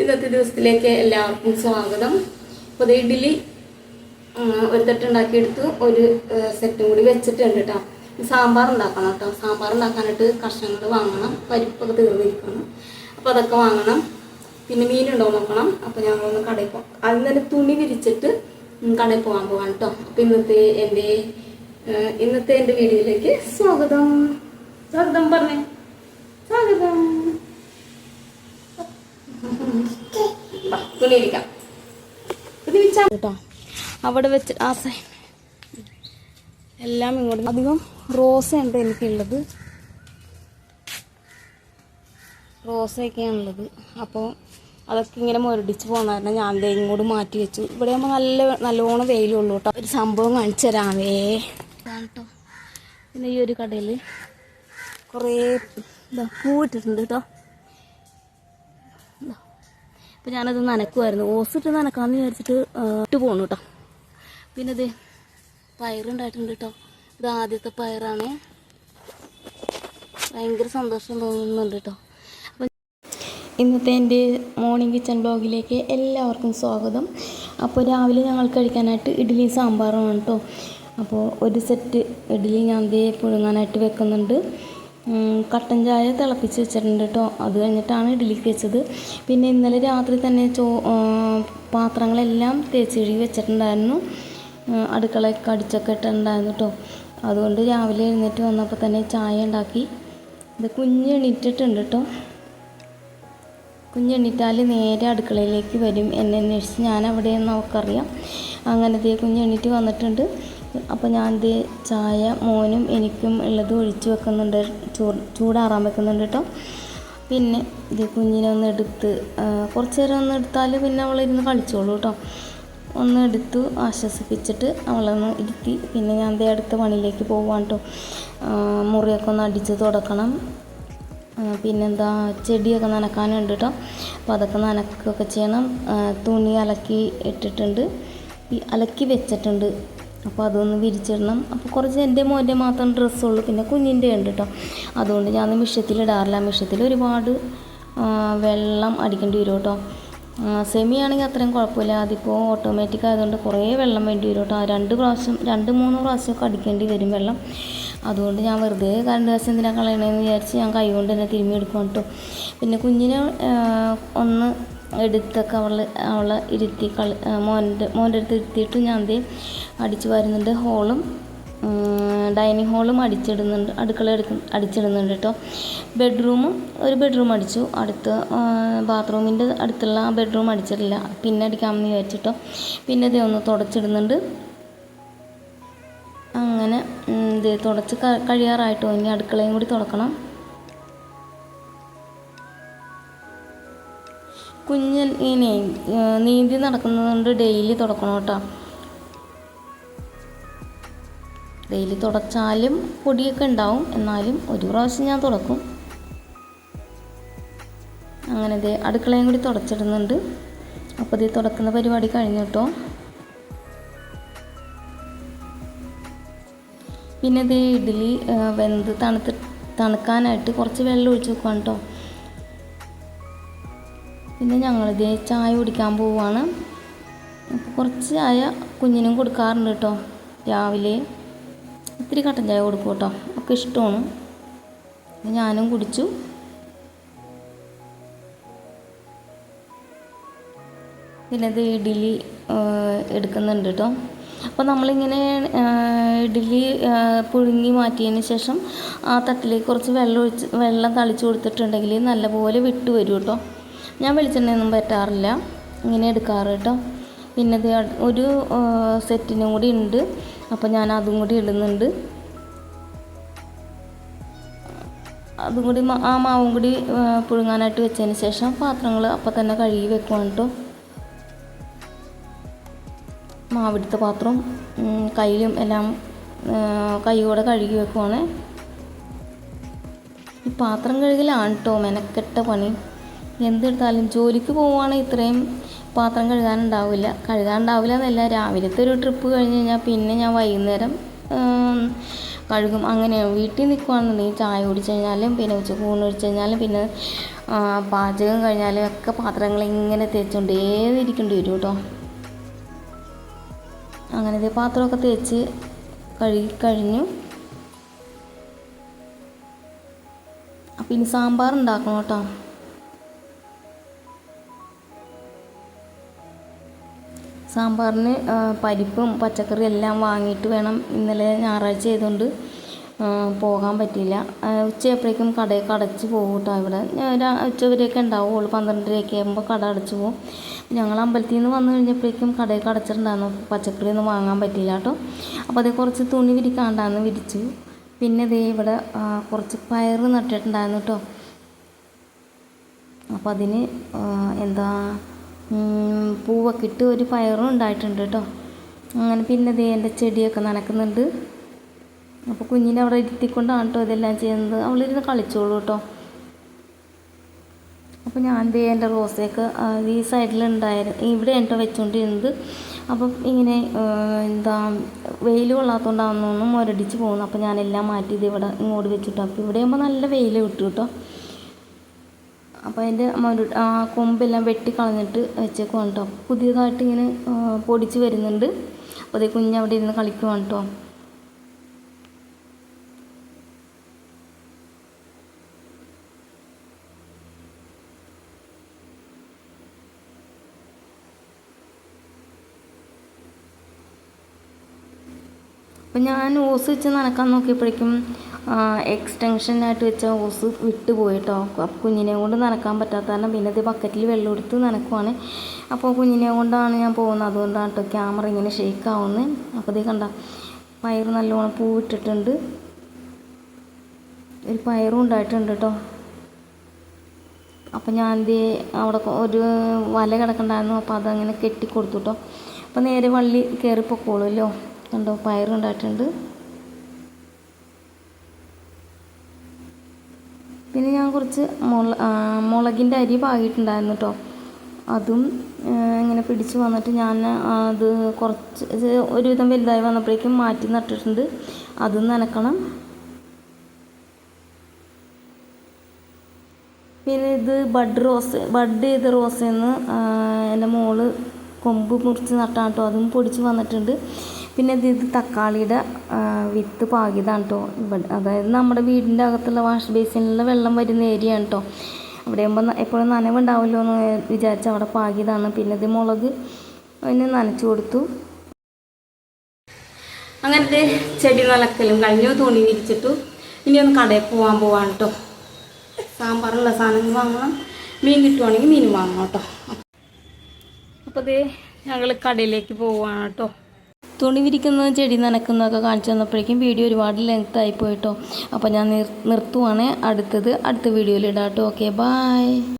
ഇന്നത്തെ ദിവസത്തിലേക്ക് എല്ലാവർക്കും സ്വാഗതം. അപ്പോൾ ഇഡ്ഡലി ഒരു ഉണ്ടാക്കിയെടുത്ത് ഒരു സെറ്റും കൂടി വെച്ചിട്ടുണ്ട് കേട്ടോ സാമ്പാർ ഉണ്ടാക്കണം കേട്ടോ സാമ്പാർ ഉണ്ടാക്കാനായിട്ട് കഷ്ണങ്ങൾ വാങ്ങണം. പരിപ്പൊക്കെ തീർന്നിരിക്കണം അപ്പോൾ അതൊക്കെ വാങ്ങണം. പിന്നെ മീനുണ്ടോ നോക്കണം. അപ്പോൾ ഞങ്ങളൊന്ന് കടയിൽ പോകാം അതിന് തന്നെ തുണി വിരിച്ചിട്ട് കടയിൽ പോകാൻ പോകാം കേട്ടോ അപ്പോൾ ഇന്നത്തെ എന്റെ ഇന്നത്തെ എന്റെ വീഡിയോയിലേക്ക് സ്വാഗതം. സ്വാഗതം പറഞ്ഞേ സ്വാഗതം കേട്ടോ. അവിടെ വെച്ച് ആ എല്ലാം ഇങ്ങോട്ട് അധികം റോസ ഉണ്ട് എനിക്കുള്ളത്. റോസയൊക്കെയാണുള്ളത്. അപ്പോൾ അതൊക്കെ ഇങ്ങനെ മുരടിച്ച് പോകുന്ന കാരണം ഞാൻ ദേ ഇങ്ങോട്ട് മാറ്റി വെച്ചു. ഇവിടെ ആകുമ്പോൾ നല്ല നല്ലോണം വെയിലുള്ളൂ കേട്ടോ. ഒരു സംഭവം കാണിച്ചു തരാമേ കേട്ടോ പിന്നെ ഈ ഒരു കടയിൽ കുറേ ഇതാ പൂവിട്ടിട്ടുണ്ട് കേട്ടോ. അപ്പോൾ ഞാനത് നനക്കുമായിരുന്നു ഓസിട്ട് നനക്കാമെന്ന് വിചാരിച്ചിട്ട് ഇട്ട് പോണു കേട്ടോ പിന്നെ ഇത് പയറുണ്ടായിട്ടുണ്ട് കേട്ടോ ഇത് ആദ്യത്തെ പയറാണ്. ഭയങ്കര സന്തോഷം തോന്നുന്നുണ്ട് കേട്ടോ ഇന്നത്തെ എന്റെ മോർണിംഗ് കിച്ചൺ ബ്ലോഗിലേക്ക് എല്ലാവർക്കും സ്വാഗതം. അപ്പോൾ രാവിലെ ഞങ്ങൾ കഴിക്കാനായിട്ട് ഇഡ്ഡലി സാമ്പാറുമാണ് കേട്ടോ അപ്പോൾ ഒരു സെറ്റ് ഇഡ്ഡലി ഞാൻ ദേ പുഴുങ്ങാനായിട്ട് വെക്കുന്നുണ്ട്. കട്ടൻ ചായ തിളപ്പിച്ച് വെച്ചിട്ടുണ്ട് കേട്ടോ അത് കഴിഞ്ഞിട്ടാണ് ഇഡ്ഡലിക്ക് വെച്ചത്. പിന്നെ ഇന്നലെ രാത്രി തന്നെ ചോ പാത്രങ്ങളെല്ലാം തേച്ച് കഴുകി വെച്ചിട്ടുണ്ടായിരുന്നു അടുക്കളയൊക്കെ അടിച്ചൊക്കെ ഇട്ടിട്ടുണ്ടായിരുന്നു കേട്ടോ അതുകൊണ്ട് രാവിലെ എഴുന്നേറ്റ് വന്നപ്പോൾ തന്നെ ചായ ഉണ്ടാക്കി. ഇത് കുഞ്ഞ് എണീറ്റിട്ടുണ്ട് കേട്ടോ കുഞ്ഞെണ്ണീറ്റാൽ നേരെ അടുക്കളയിലേക്ക് വരും. എന്നെ അന്വേഷിച്ച് ഞാൻ അവിടെയെന്ന് അവൾക്കറിയാം. അങ്ങനെ ദേ കുഞ്ഞെണ്ണീറ്റ് വന്നിട്ടുണ്ട്. അപ്പോൾ ഞാൻ ഇത് ചായ മോനും എനിക്കും ഉള്ളത് ഒഴിച്ചു വെക്കുന്നുണ്ട്. ചൂ ചൂടാറാൻ വെക്കുന്നുണ്ട് കേട്ടോ പിന്നെ ഇത് കുഞ്ഞിനെ ഒന്ന് എടുത്ത് കുറച്ച് നേരം ഒന്ന് എടുത്താൽ പിന്നെ അവളിരുന്ന് കളിച്ചോളൂ കേട്ടോ ഒന്ന് എടുത്തു ആശ്വസിപ്പിച്ചിട്ട് അവളൊന്ന് ഇരുത്തി പിന്നെ ഞാൻ ദേ അടുത്ത പണിയിലേക്ക് പോവാൻ കേട്ടോ മുറിയൊക്കെ ഒന്ന് അടിച്ച് തുടക്കണം. പിന്നെന്താ ചെടിയൊക്കെ നനക്കാനുണ്ട് കേട്ടോ അപ്പോൾ അതൊക്കെ നനക്കുകയൊക്കെ ചെയ്യണം. തുണി അലക്കി ഇട്ടിട്ടുണ്ട്. അലക്കി വെച്ചിട്ടുണ്ട്. അപ്പോൾ അതൊന്ന് വിരിച്ചിടണം. അപ്പോൾ കുറച്ച് എന്റെ മോന്റെ മാത്രം ഡ്രസ്സുള്ളൂ പിന്നെ കുഞ്ഞിന്റെ ഉണ്ട് കേട്ടോ അതുകൊണ്ട് ഞാൻ മിഷത്തിൽ ഇടാറില്ല. മിഷത്തിൽ ഒരുപാട് വെള്ളം അടിക്കേണ്ടി വരും കേട്ടോ സെമി ആണെങ്കിൽ അത്രയും കുഴപ്പമില്ല. അതിപ്പോൾ ഓട്ടോമാറ്റിക് ആയതുകൊണ്ട് കുറേ വെള്ളം വേണ്ടി വരും കേട്ടോ രണ്ട് പ്രാവശ്യം രണ്ട് മൂന്ന് പ്രാവശ്യമൊക്കെ അടിക്കേണ്ടി വരും വെള്ളം. അതുകൊണ്ട് ഞാൻ വെറുതെ കറണ്ട് കാശ് എന്തിനാണ് കളയണമെന്ന് വിചാരിച്ച് ഞാൻ കൈ കൊണ്ട് തന്നെ തിരുമ്മി എടുക്കും കേട്ടോ പിന്നെ കുഞ്ഞിനെ ഒന്ന് എടുത്തൊക്കെ അവൾ അവളെ ഇരുത്തി കളി മോന്റെ മോന്റെ അടുത്ത് ഇരുത്തിയിട്ട് ഞാൻ ദേ അടിച്ചു വരുന്നുണ്ട് ഹോളും ഡൈനിങ് ഹോളും അടിച്ചിടുന്നുണ്ട് അടുക്കള എടുക്ക അടിച്ചിടുന്നുണ്ട് കേട്ടോ. ബെഡ്റൂമും ഒരു ബെഡ്റൂം അടിച്ചു. അടുത്ത ബാത്റൂമിന്റെ അടുത്തുള്ള ആ ബെഡ്റൂം അടിച്ചിട്ടില്ല. പിന്നെ അടിക്കാമെന്ന് വിചാരിച്ചിട്ടോ പിന്നെ ഇത് ഒന്ന് തുടച്ചിടുന്നുണ്ട്. അങ്ങനെ ഇത് തുടച്ച് കഴിയാറായിട്ടോ. ഇനി അടുക്കളയും കൂടി തുടക്കണം. കുഞ്ഞൻ ഇനി നീന്തി നടക്കുന്നതുകൊണ്ട് ഡെയിലി തുടക്കണം കേട്ടോ. ഡെയിലി തുടച്ചാലും പൊടിയൊക്കെ ഉണ്ടാവും. എന്നാലും ഒരു പ്രാവശ്യം ഞാൻ തുടക്കും. അങ്ങനെ ദേ അടുക്കളയും കൂടി തുടച്ചിടുന്നുണ്ട്. അപ്പോൾ ഇത് തുടക്കുന്ന പരിപാടി കഴിഞ്ഞു കേട്ടോ. പിന്നെ ഇത് ഇഡ്ഡലി വെന്ത് തണുത്ത് തണുക്കാനായിട്ട് കുറച്ച് വെള്ളം ഒഴിച്ച് വെക്കുകയാണ് കേട്ടോ. പിന്നെ ഞങ്ങളിത് ചായ കുടിക്കാൻ പോവുകയാണ് അപ്പോൾ കുറച്ച് ചായ കുഞ്ഞിനും കൊടുക്കാറുണ്ട് കേട്ടോ രാവിലെ. ഇത്തിരി കട്ടൻ ചായ കൊടുക്കും കേട്ടോ ഒക്കെ ഇഷ്ടമാണ്. ഞാനും കുടിച്ചു. പിന്നെ ഇത് ഇഡ്ഡലി എടുക്കുന്നുണ്ട് കേട്ടോ അപ്പോൾ നമ്മളിങ്ങനെ ഇഡ്ഡലി പുഴുങ്ങി മാറ്റിയതിന് ശേഷം ആ തട്ടിലേക്ക് കുറച്ച് വെള്ളം ഒഴിച്ച് വെള്ളം തളിച്ച് കൊടുത്തിട്ടുണ്ടെങ്കിൽ നല്ലപോലെ വിട്ട് വരും കേട്ടോ ഞാൻ വെളിച്ചെണ്ണയൊന്നും പറ്റാറില്ല. ഇങ്ങനെ എടുക്കാറ് കേട്ടോ. പിന്നെ ഒരു സെറ്റിനും കൂടി ഉണ്ട്. അപ്പോൾ ഞാൻ അതും കൂടി ഇടുന്നുണ്ട്. അതും കൂടി ആ മാവും കൂടി പുഴുങ്ങാനായിട്ട് വെച്ചതിന് ശേഷം പാത്രങ്ങൾ അപ്പം തന്നെ കഴുകി വെക്കുവാണ് കേട്ടോ. മാവെടുത്ത പാത്രം കൈയും കയ്യിലും എല്ലാം കൈയോടെ കഴുകി വെക്കുവാണ്. ഈ പാത്രം കഴുകലാണ് കേട്ടോ മെനക്കെട്ട പണി. എന്തെടുത്താലും ജോലിക്ക് പോവുകയാണെങ്കിൽ ഇത്രയും പാത്രം കഴുകാനുണ്ടാവില്ല. കഴുകാനുണ്ടാവില്ല എന്നല്ല രാവിലത്തെ ഒരു ട്രിപ്പ് കഴിഞ്ഞ് കഴിഞ്ഞാൽ പിന്നെ ഞാൻ വൈകുന്നേരം കഴുകും. അങ്ങനെയാണ് വീട്ടിൽ നിൽക്കുകയാണെന്നുണ്ടെങ്കിൽ ചായ കുടിച്ച് കഴിഞ്ഞാലും പിന്നെ ഉച്ചയ്ക്ക് ഊണ് കഴിച്ച് കഴിഞ്ഞാലും പിന്നെ പാചകം കഴിഞ്ഞാലും ഒക്കെ പാത്രങ്ങൾ ഇങ്ങനെ തേച്ചുകൊണ്ടേ ഇരിക്കേണ്ടി വരും കേട്ടോ. അങ്ങനെ ദേ പാത്രമൊക്കെ തേച്ച് കഴുകി കഴിഞ്ഞു. അപ്പം ഇനി സാമ്പാർ ഉണ്ടാക്കണം കേട്ടോ. സാമ്പാറിന് പരിപ്പും പച്ചക്കറി എല്ലാം വാങ്ങിയിട്ട് വേണം ഇന്നലെ ഞായറാഴ്ച ആയതുകൊണ്ട് പോകാൻ പറ്റിയില്ല. ഉച്ചയായപ്പോഴേക്കും കടയൊക്കെ അടച്ച് പോകും കേട്ടോ ഇവിടെ. ഉച്ചവരെയൊക്കെ ഉണ്ടാവുള്ളൂ പന്ത്രണ്ടരയൊക്കെ ആകുമ്പോൾ കട അടച്ച് പോകും. ഞങ്ങൾ അമ്പലത്തിൽ നിന്ന് വന്നു കഴിഞ്ഞപ്പോഴേക്കും കടയൊക്കെ അടച്ചിട്ടുണ്ടായിരുന്നു. പച്ചക്കറി ഒന്നും വാങ്ങാൻ പറ്റിയില്ല കേട്ടോ. അപ്പോൾ അതേ കുറച്ച് തുണി വിരിക്കാണ്ടാന്ന് വിരിച്ചു. പിന്നെ ദേ ഇവിടെ കുറച്ച് പയർ നട്ടിട്ടുണ്ടായിരുന്നു കേട്ടോ. അപ്പോൾ അതിന് എന്താ പൂവൊക്കെ ഇട്ട് ഒരു പയറും ഉണ്ടായിട്ടുണ്ട് കേട്ടോ. അങ്ങനെ പിന്നെ ദേ എന്റെ ചെടിയൊക്കെ നനക്കുന്നുണ്ട്. അപ്പോൾ കുഞ്ഞിനെ അവിടെ ഇരുത്തിക്കൊണ്ടാണ് കേട്ടോ ഇതെല്ലാം ചെയ്യുന്നത്. അവളിരുന്ന് കളിച്ചോളൂ കേട്ടോ. അപ്പോൾ ഞാൻ ദേ എന്റെ റോസയൊക്കെ ഈ സൈഡിലുണ്ടായിരുന്നു ഇവിടെ കേട്ടോ വെച്ചുകൊണ്ടിരുന്നത് അപ്പം ഇങ്ങനെ എന്താ വെയിൽ കൊള്ളാത്തതുകൊണ്ടാണെന്നൊന്നും മുരടിച്ച് പോകുന്നു. അപ്പോൾ ഞാനെല്ലാം മാറ്റി ഇത് ഇവിടെ ഇങ്ങോട്ട് വെച്ചിട്ടു. അപ്പോൾ ഇവിടെ ആകുമ്പോൾ നല്ല വെയിൽ കിട്ടും കേട്ടോ. അപ്പോൾ അതിന്റെ ആ കൊമ്പെല്ലാം വെട്ടി കളഞ്ഞിട്ട് വെച്ചേക്കുവാണ് കേട്ടോ പുതിയതായിട്ട് ഇങ്ങനെ പൊടിച്ച് വരുന്നുണ്ട്. അപ്പോൾ അതേ കുഞ്ഞ് അവിടെ ഇരുന്ന് കളിക്കുവാണ് കേട്ടോ അപ്പം ഞാൻ ഓസ് വെച്ച് നനക്കാൻ നോക്കിയപ്പോഴേക്കും എക്സ്റ്റൻഷനായിട്ട് വെച്ച ഹോസ് വിട്ടു പോയി കേട്ടോ അപ്പോൾ കുഞ്ഞിനെ കൊണ്ട് നനക്കാൻ പറ്റാത്ത കാരണം പിന്നെ ഇത് ബക്കറ്റിൽ വെള്ളം എടുത്ത് നനക്കുവാണ്. അപ്പോൾ കുഞ്ഞിനെ കൊണ്ടാണ് ഞാൻ പോകുന്നത്. അതുകൊണ്ടാണ് കേട്ടോ ക്യാമറ ഇങ്ങനെ ഷേക്ക് ആവുന്നത് അപ്പോൾ ഇത് കണ്ട പയർ നല്ലോണം പൂവിട്ടിട്ടുണ്ട് ഒരു പയറും ഉണ്ടായിട്ടുണ്ട് കേട്ടോ അപ്പോൾ ഞാൻ എന്ത് അവിടെ ഒരു വല കിടക്കണ്ടായിരുന്നു. അപ്പോൾ അതങ്ങനെ കെട്ടിക്കൊടുത്തു കേട്ടോ അപ്പോൾ നേരെ വള്ളി കയറി പൊക്കോളുമല്ലോ കണ്ടോ പയറുണ്ടായിട്ടുണ്ട് പിന്നെ ഞാൻ കുറച്ച് മുള മുളകിന്റെ അരി പാകിയിട്ടുണ്ടായിരുന്നു കേട്ടോ അതും ഇങ്ങനെ പിടിച്ച് വന്നിട്ട് ഞാൻ അത് കുറച്ച് ഒരുവിധം വലുതായി വന്നപ്പോഴേക്കും മാറ്റി നട്ടിട്ടുണ്ട്. അതും നനക്കണം. പിന്നെ ഇത് ബഡ് റോസ് ബഡ് ചെയ്ത റോസെന്ന് എന്റെ മോൾ കൊമ്പ് മുറിച്ച് നട്ടാട്ടോ അതും പൊടിച്ച് വന്നിട്ടുണ്ട്. പിന്നെ ഇത് ഇത് തക്കാളിയുടെ വിത്ത് പാകിയതാണ് കേട്ടോ ഇവിടെ അതായത് നമ്മുടെ വീടിന്റെ അകത്തുള്ള വാഷ് ബേസിനുള്ള വെള്ളം വരുന്ന ഏരിയയാണ് കേട്ടോ അവിടെ ആകുമ്പോൾ എപ്പോഴും നനവുണ്ടാവുമല്ലോ എന്ന് വിചാരിച്ച് അവിടെ പാകിയതാണ്. പിന്നെ ഇത് മുളക് അതിന് നനച്ചു കൊടുത്തു. അങ്ങനത്തെ ചെടി നനക്കലും കഴിഞ്ഞു തുണി വിരിച്ചിട്ടു. ഇനി ഒന്ന് കടയിൽ പോകാൻ പോവാണ് കേട്ടോ സാമ്പാറുള്ള സാധനങ്ങൾ വാങ്ങണം. മീൻ കിട്ടുവാണെങ്കിൽ മീൻ വാങ്ങണം കേട്ടോ അപ്പോൾ ഇത് ഞങ്ങൾ കടയിലേക്ക് പോവാണ് കേട്ടോ തുണി വിരിക്കുന്ന ചെടി നനക്കുന്നതൊക്കെ കാണിച്ചു തന്നപ്പോഴേക്കും വീഡിയോ ഒരുപാട് ലെങ്ത് ആയിപ്പോയിട്ടോ അപ്പോൾ ഞാൻ നിർ നിർത്തുവാണ്. അടുത്തത് അടുത്ത വീഡിയോയിൽ ഇടാം കേട്ടോ ഓക്കെ ബായ്